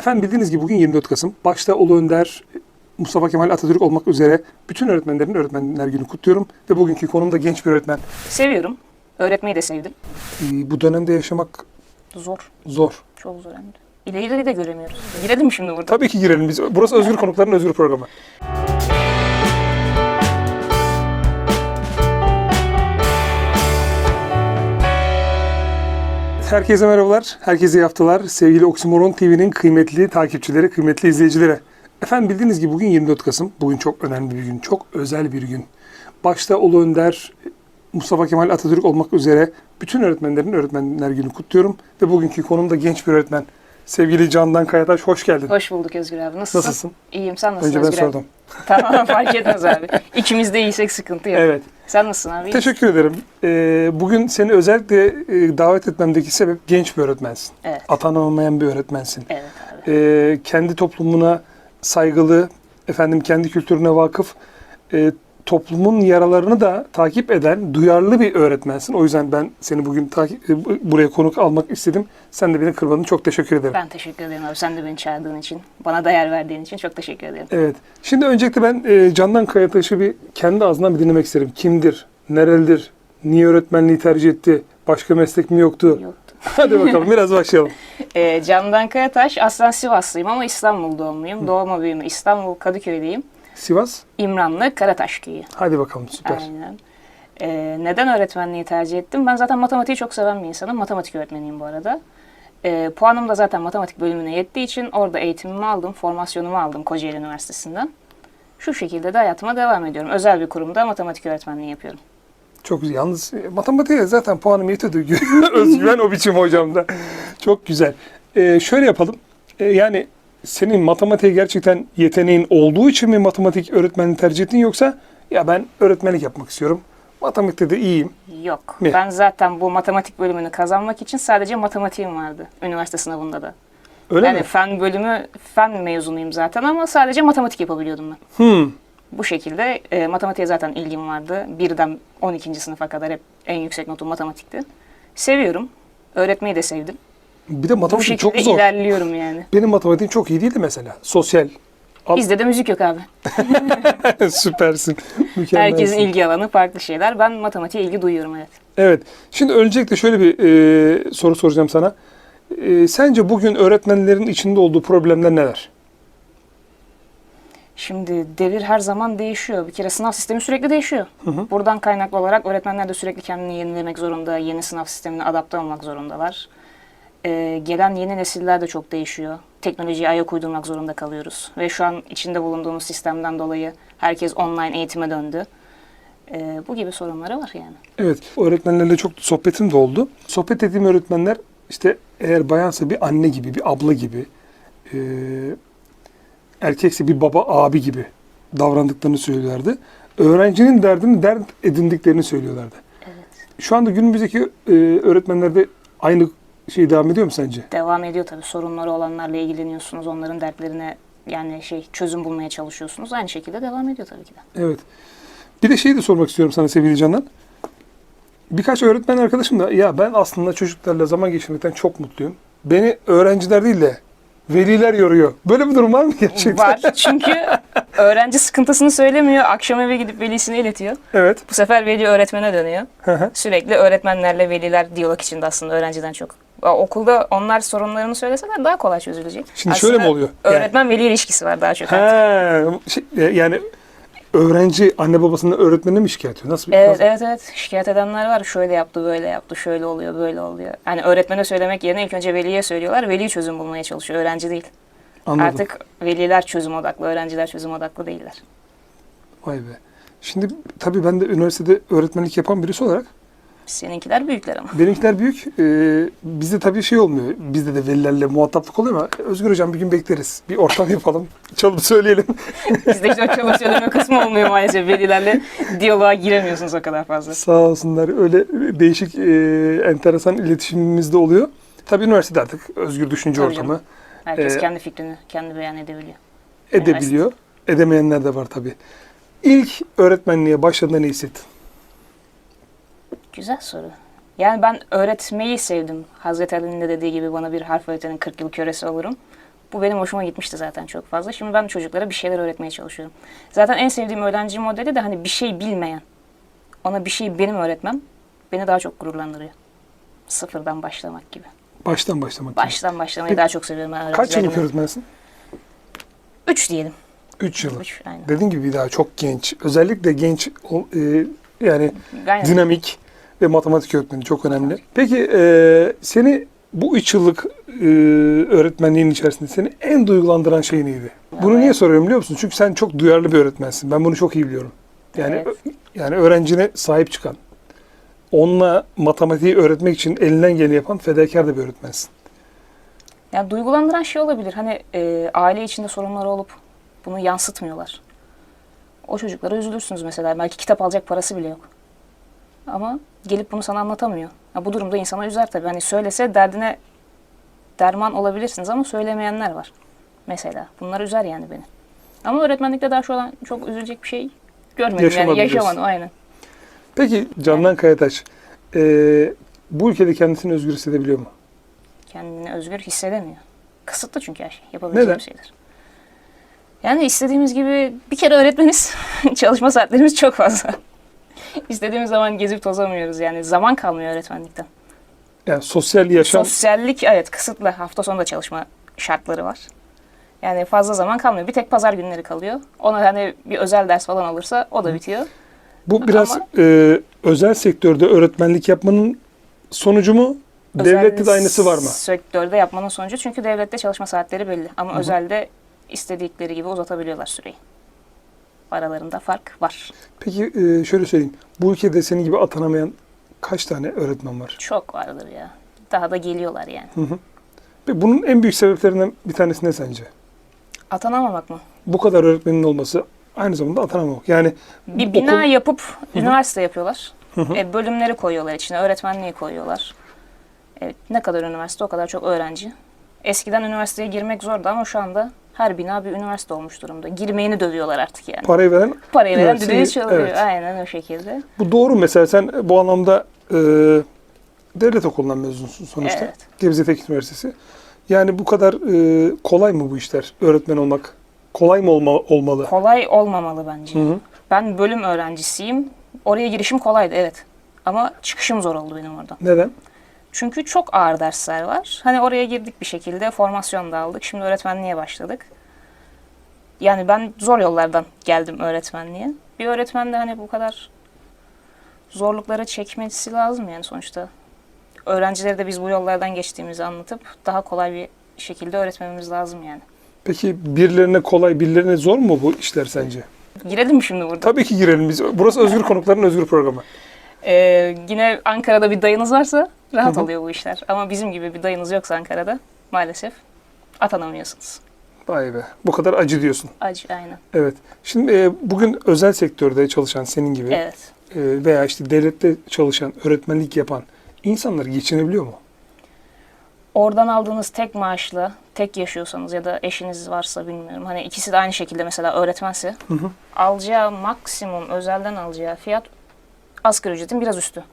Efendim bildiğiniz gibi bugün 24 Kasım. Başta Ulu Önder, Mustafa Kemal Atatürk olmak üzere bütün öğretmenlerin Öğretmenler Günü kutluyorum. Ve bugünkü konum da genç bir öğretmen. Seviyorum. Öğretmeyi de sevdim. Ee, Bu dönemde yaşamak Zor. zor. Çok zor hem de. İleriyi de göremiyoruz. Girelim mi şimdi burada? Tabii ki girelim biz. Burası Özgür Konukların Özgür Programı. Herkese merhabalar, herkese iyi haftalar. Sevgili Oksimoron TV'nin kıymetli takipçileri, kıymetli izleyicileri. Efendim bildiğiniz gibi bugün 24 Kasım. Bugün çok önemli bir gün, çok özel bir gün. Başta Ulu Önder, Mustafa Kemal Atatürk olmak üzere bütün öğretmenlerin Öğretmenler Günü kutluyorum. Ve bugünkü konum da genç bir öğretmen. Sevgili Candan Kayataş, hoş geldin. Hoş bulduk Özgür abi. Nasılsın? Nasılsın? İyiyim. Sen nasılsın Önce ben Özgür abi? sordum. Tamam fark etmez abi. İkimiz de iyiysek sıkıntı yok. Evet. Sen nasılsın abi? Teşekkür ederim. Ee, bugün seni özellikle e, davet etmemdeki sebep genç bir öğretmensin. Evet. Atanamayan bir öğretmensin. Evet abi. Ee, kendi toplumuna saygılı, efendim kendi kültürüne vakıf, e, toplumun yaralarını da takip eden duyarlı bir öğretmensin. O yüzden ben seni bugün takip, e, bu- buraya konuk almak istedim. Sen de beni kırmadın. Çok teşekkür ederim. Ben teşekkür ederim abi. Sen de beni çağırdığın için, bana değer verdiğin için çok teşekkür ederim. Evet. Şimdi öncelikle ben e, Candan Kayataş'ı bir kendi ağzından bir dinlemek isterim. Kimdir? Nerelidir? Niye öğretmenliği tercih etti? Başka meslek mi yoktu? Yoktu. Hadi bakalım biraz başlayalım. Ee, Candan Kayataş, aslen Sivaslıyım ama İstanbul doğumluyum. Doğma büyüme İstanbul Kadıköy'deyim. Sivas. İmranlı Karataş köyü. Hadi bakalım süper. Aynen. Ee, neden öğretmenliği tercih ettim? Ben zaten matematiği çok seven bir insanım. Matematik öğretmeniyim bu arada. Ee, puanım da zaten matematik bölümüne yettiği için orada eğitimimi aldım, formasyonumu aldım Kocaeli Üniversitesi'nden. Şu şekilde de hayatıma devam ediyorum. Özel bir kurumda matematik öğretmenliği yapıyorum. Çok güzel. Yalnız e, matematiğe zaten puanım yetiyordu. Özgüven o biçim hocamda. Çok güzel. Ee, şöyle yapalım. Ee, yani senin matematiğe gerçekten yeteneğin olduğu için mi matematik öğretmenliği tercih ettin yoksa ya ben öğretmenlik yapmak istiyorum. Matematikte de iyiyim. Yok. Mi? Ben zaten bu matematik bölümünü kazanmak için sadece matematiğim vardı üniversite sınavında da. Öyle yani mi? fen bölümü, fen mezunuyum zaten ama sadece matematik yapabiliyordum ben. Hmm. Bu şekilde e, matematiğe zaten ilgim vardı. Birden 12. sınıfa kadar hep en yüksek notum matematikti. Seviyorum. Öğretmeyi de sevdim. Bir de matematik çok zor. ilerliyorum yani. Benim matematiğim çok iyi değildi mesela. Sosyal. Al- Bizde de müzik yok abi. Süpersin. Mükemmelsin. Herkesin ilgi alanı farklı şeyler. Ben matematiğe ilgi duyuyorum evet. Evet. Şimdi öncelikle şöyle bir e, soru soracağım sana. E, sence bugün öğretmenlerin içinde olduğu problemler neler? Şimdi devir her zaman değişiyor. Bir kere sınav sistemi sürekli değişiyor. Buradan kaynaklı olarak öğretmenler de sürekli kendini yenilemek zorunda. Yeni sınav sistemine adapte olmak zorundalar. Ee, gelen yeni nesiller de çok değişiyor. Teknolojiye ayak uydurmak zorunda kalıyoruz. Ve şu an içinde bulunduğumuz sistemden dolayı herkes online eğitime döndü. Ee, bu gibi sorunları var yani. Evet. Öğretmenlerle çok sohbetim de oldu. Sohbet ettiğim öğretmenler işte eğer bayansa bir anne gibi, bir abla gibi, e, erkekse bir baba, abi gibi davrandıklarını söylüyorlardı. Öğrencinin derdini dert edindiklerini söylüyorlardı. Evet. Şu anda günümüzdeki e, öğretmenlerde aynı şey devam ediyor mu sence? Devam ediyor tabii. Sorunları olanlarla ilgileniyorsunuz. Onların dertlerine yani şey çözüm bulmaya çalışıyorsunuz. Aynı şekilde devam ediyor tabii ki de. Evet. Bir de şeyi de sormak istiyorum sana sevgili Canan. Birkaç öğretmen arkadaşım da ya ben aslında çocuklarla zaman geçirmekten çok mutluyum. Beni öğrenciler değil de veliler yoruyor. Böyle bir durum var mı gerçekten? Var çünkü öğrenci sıkıntısını söylemiyor. Akşam eve gidip velisine iletiyor. Evet. Bu sefer veli öğretmene dönüyor. Hı hı. Sürekli öğretmenlerle veliler diyalog içinde aslında öğrenciden çok. Okulda onlar sorunlarını söyleseler daha kolay çözülecek. Şimdi şöyle mi oluyor? Yani- Öğretmen veli ilişkisi var daha çok. artık. He, şey, yani öğrenci anne babasının öğretmenine mi şikayet ediyor? Nasıl? Evet, nasıl? evet, evet. Şikayet edenler var. Şöyle yaptı, böyle yaptı, şöyle oluyor, böyle oluyor. Yani öğretmene söylemek yerine ilk önce veliye söylüyorlar. Veli çözüm bulmaya çalışıyor, öğrenci değil. Anladım. Artık veliler çözüm odaklı, öğrenciler çözüm odaklı değiller. Vay be. Şimdi tabii ben de üniversitede öğretmenlik yapan birisi olarak Seninkiler büyükler ama. Benimkiler büyük. Ee, bizde tabii şey olmuyor. Bizde de velilerle muhataplık oluyor ama Özgür Hocam bir gün bekleriz. Bir ortam yapalım. Çalıp söyleyelim. Bizde hiç o çalış söyleme kısmı olmuyor maalesef. Velilerle diyaloğa giremiyorsunuz o kadar fazla. Sağ olsunlar. Öyle değişik, e, enteresan iletişimimiz de oluyor. Tabii üniversitede artık özgür düşünce Tabii ortamı Herkes Ee, kendi fikrini kendi beyan edebiliyor. edebiliyor. Edemeyenler de var tabii. İlk öğretmenliğe başladığında ne hissettin? Güzel soru. Yani ben öğretmeyi sevdim. Hazreti Ali'nin de dediği gibi bana bir harf öğretenin 40 yıl kölesi olurum. Bu benim hoşuma gitmişti zaten çok fazla. Şimdi ben çocuklara bir şeyler öğretmeye çalışıyorum. Zaten en sevdiğim öğrenci modeli de hani bir şey bilmeyen. Ona bir şeyi benim öğretmem beni daha çok gururlandırıyor. Sıfırdan başlamak gibi. Baştan başlamak. gibi. Baştan başlamayı Peki, daha çok seviyorum ben Kaç yıllık öğretmensin? Üç diyelim. 3 yıllık. Üç, aynen. Dediğim gibi bir daha çok genç. Özellikle genç e, yani Aynen. dinamik ve matematik öğretmeni çok önemli. Peki e, seni bu 3 yıllık e, öğretmenliğin içerisinde seni en duygulandıran şey neydi? Bunu Evet. niye soruyorum biliyor musun? Çünkü sen çok duyarlı bir öğretmensin. Ben bunu çok iyi biliyorum. Yani Evet. yani öğrencine sahip çıkan, onunla matematiği öğretmek için elinden geleni yapan fedakar da bir öğretmensin. Yani duygulandıran şey olabilir. Hani e, aile içinde sorunları olup bunu yansıtmıyorlar. O çocuklara üzülürsünüz mesela. Belki kitap alacak parası bile yok. Ama gelip bunu sana anlatamıyor. Ya bu durumda insana üzer tabii. Hani söylese derdine derman olabilirsiniz ama söylemeyenler var. Mesela. Bunlar üzer yani beni. Ama öğretmenlikte daha şu an çok üzülecek bir şey görmedim. Yaşamadın yani yaşamadım aynen. Peki Candan Kayataş, e, bu ülkede kendisini özgür hissedebiliyor mu? kendini özgür hissedemiyor. Kısıtlı çünkü her şey. Yapabileceği Neden? şeyler. Yani istediğimiz gibi bir kere öğretmeniz çalışma saatlerimiz çok fazla. İstediğimiz zaman gezip tozamıyoruz yani zaman kalmıyor öğretmenlikten. Yani sosyal yaşam Sosyallik evet kısıtlı. Hafta sonu da çalışma şartları var. Yani fazla zaman kalmıyor. Bir tek pazar günleri kalıyor. Ona hani bir özel ders falan olursa o da bitiyor. Bu biraz Ama- e, özel sektörde öğretmenlik yapmanın sonucu mu? Devlette de aynısı var mı? Sektörde yapmanın sonucu çünkü devlette çalışma saatleri belli. Ama özelde istedikleri gibi uzatabiliyorlar süreyi. Aralarında fark var. Peki e, şöyle söyleyeyim. Bu ülkede senin gibi atanamayan kaç tane öğretmen var? Çok vardır ya. Daha da geliyorlar yani. Hı hı. Bunun en büyük sebeplerinden bir tanesi ne sence? Atanamamak mı? Bu kadar öğretmenin olması aynı zamanda atanamamak. Yani Bir bina okul- yapıp üniversite yapıyorlar. Hı hı. E, bölümleri koyuyorlar içine. Öğretmenliği koyuyorlar. Evet, ne kadar üniversite o kadar çok öğrenci. Eskiden üniversiteye girmek zordu ama şu anda her bina bir üniversite olmuş durumda. Girmeyeni dövüyorlar artık yani. parayı veren Parayı veren üniversiteyi- düdüğü çalıyor. evet. Aynen o şekilde. bu doğru mesela sen bu anlamda e, devlet okulundan mezunsun sonuçta. Evet. Gebze Teknik Üniversitesi. Yani bu kadar e, kolay mı bu işler? Öğretmen olmak kolay mı olma, olmalı? Kolay olmamalı bence. Hı hı. Ben bölüm öğrencisiyim. Oraya girişim kolaydı evet. Ama çıkışım zor oldu benim oradan. Neden? Çünkü çok ağır dersler var. Hani oraya girdik bir şekilde, formasyon da aldık. Şimdi öğretmenliğe başladık. Yani ben zor yollardan geldim öğretmenliğe. Bir öğretmen de hani bu kadar zorlukları çekmesi lazım yani sonuçta. Öğrencilere de biz bu yollardan geçtiğimizi anlatıp daha kolay bir şekilde öğretmemiz lazım yani. Peki birilerine kolay, birilerine zor mu bu işler sence? Girelim mi şimdi burada? Tabii ki girelim biz. Burası Özgür Konukların Özgür Programı. Ee, yine Ankara'da bir dayınız varsa rahat Hı hı. oluyor bu işler. Ama bizim gibi bir dayınız yoksa Ankara'da maalesef atanamıyorsunuz. Vay be. Bu kadar acı diyorsun. Acı aynen. Evet. Şimdi e, bugün özel sektörde çalışan senin gibi Evet. e, veya işte devlette çalışan, öğretmenlik yapan insanlar geçinebiliyor mu? Oradan aldığınız tek maaşla tek yaşıyorsanız ya da eşiniz varsa bilmiyorum. Hani ikisi de aynı şekilde mesela öğretmense Hı hı. alacağı maksimum özelden alacağı fiyat asgari ücretin biraz üstü.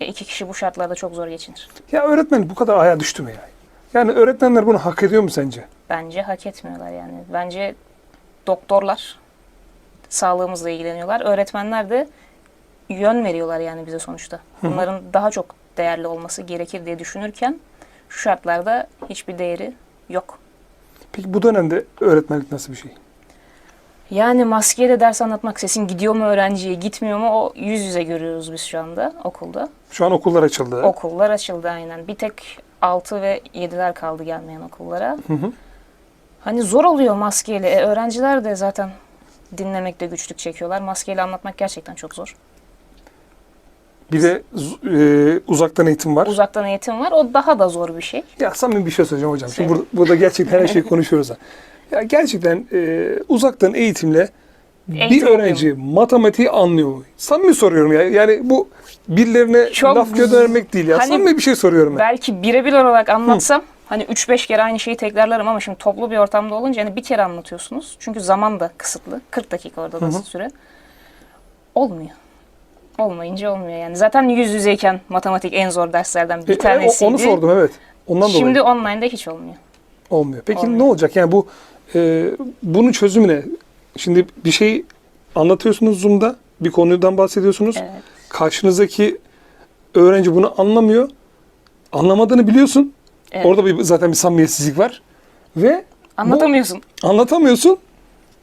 E iki kişi bu şartlarda çok zor geçinir. Ya öğretmen bu kadar ayağa düştü mü ya? Yani öğretmenler bunu hak ediyor mu sence? Bence hak etmiyorlar yani. Bence doktorlar sağlığımızla ilgileniyorlar. Öğretmenler de yön veriyorlar yani bize sonuçta. Bunların daha çok değerli olması gerekir diye düşünürken şu şartlarda hiçbir değeri yok. Peki bu dönemde öğretmenlik nasıl bir şey? Yani maskeyle ders anlatmak sesin gidiyor mu öğrenciye gitmiyor mu o yüz yüze görüyoruz biz şu anda okulda. Şu an okullar açıldı. Okullar açıldı aynen. Bir tek 6 ve 7'ler kaldı gelmeyen okullara. Hı hı. Hani zor oluyor maskeyle. E, öğrenciler de zaten dinlemekte güçlük çekiyorlar. Maskeyle anlatmak gerçekten çok zor. Bir de e, uzaktan eğitim var. Uzaktan eğitim var. O daha da zor bir şey. Ya samimi bir şey söyleyeceğim hocam. Şimdi Söyle. burada, burada gerçekten her şeyi konuşuyoruz. Ya gerçekten e, uzaktan eğitimle bir Eğitim öğrenci matematiği anlıyor mu? Samimi soruyorum ya. Yani bu birilerine Çok laf göndermek değil ya. Hani samimi bir şey soruyorum ben. Belki birebir olarak anlatsam hani 3-5 kere aynı şeyi tekrarlarım ama şimdi toplu bir ortamda olunca hani bir kere anlatıyorsunuz. Çünkü zaman da kısıtlı. 40 dakika orada da süre. Olmuyor. Olmayınca olmuyor yani. Zaten yüz yüzeyken matematik en zor derslerden E, bir e, o- tanesiydi. onu sordum evet. Ondan Şimdi dolayı. online'da hiç olmuyor. Olmuyor. Peki Olmuyor. ne olacak? Yani bu e, bunun çözümü ne? Şimdi bir şey anlatıyorsunuz Zoom'da, bir konudan bahsediyorsunuz. Evet. Karşınızdaki öğrenci bunu anlamıyor. Anlamadığını biliyorsun. Evet. Orada bir, zaten bir samimiyetsizlik var. Ve Anlatamıyorsun. anlatamıyorsun.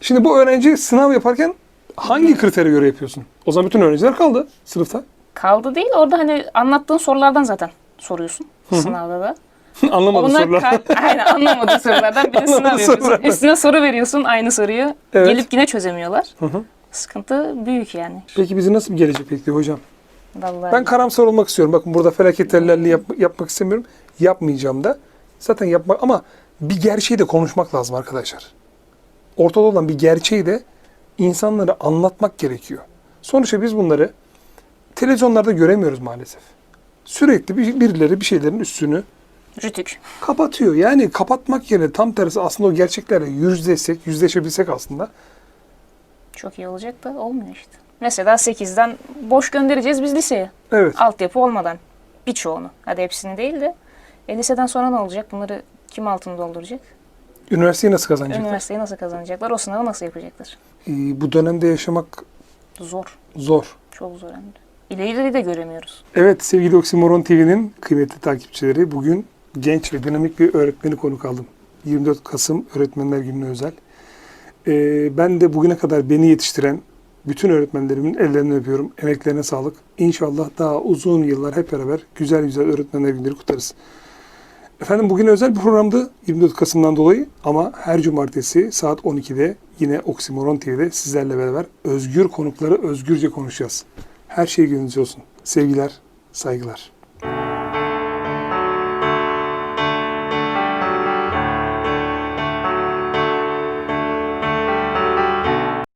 Şimdi bu öğrenci sınav yaparken hangi kritere göre yapıyorsun? O zaman bütün öğrenciler kaldı sınıfta. Kaldı değil. Orada hani anlattığın sorulardan zaten soruyorsun sınavda da. Anlamadı Onlar sorular. aynen anlamadığı sorulardan bir de sınav Anlamadığı yapıyorsun. sorulardan. Üstüne soru veriyorsun aynı soruyu. Evet. Gelip yine çözemiyorlar. Hı hı. Sıkıntı büyük yani. Peki bizi nasıl bir gelecek bekliyor hocam? Vallahi. Ben karamsar olmak istiyorum. Bakın burada felaket tellerliği yap- yapmak istemiyorum. Yapmayacağım da. Zaten yapmak ama bir gerçeği de konuşmak lazım arkadaşlar. Ortada olan bir gerçeği de insanlara anlatmak gerekiyor. Sonuçta biz bunları televizyonlarda göremiyoruz maalesef. Sürekli bir- birileri bir şeylerin üstünü Rütük. kapatıyor. Yani kapatmak yerine tam tersi aslında o gerçeklerle yüzleşsek, yüzleşebilsek aslında Çok iyi olacak da olmuyor işte. Mesela 8'den boş göndereceğiz biz liseye. evet. Altyapı olmadan. Birçoğunu. Hadi hepsini değil de. E, liseden sonra ne olacak? Bunları kim altını dolduracak? Üniversiteyi nasıl kazanacaklar? Üniversiteyi nasıl kazanacaklar? O sınavı nasıl yapacaklar? Ee, bu dönemde yaşamak Zor. zor. Çok zor hem de. İleriyi de göremiyoruz. Evet sevgili Oksimoron TV'nin kıymetli takipçileri bugün genç ve dinamik bir öğretmeni konuk aldım. 24 Kasım Öğretmenler Günü'ne özel. Ee, ben de bugüne kadar beni yetiştiren bütün öğretmenlerimin ellerinden öpüyorum. Emeklerine sağlık. İnşallah daha uzun yıllar hep beraber güzel güzel öğretmenler günleri kutlarız. Efendim bugün özel bir programdı 24 Kasım'dan dolayı ama her cumartesi saat 12'de yine Oksimoron TV'de sizlerle beraber özgür konukları özgürce konuşacağız. Her şey gönlünüzce olsun. Sevgiler, saygılar.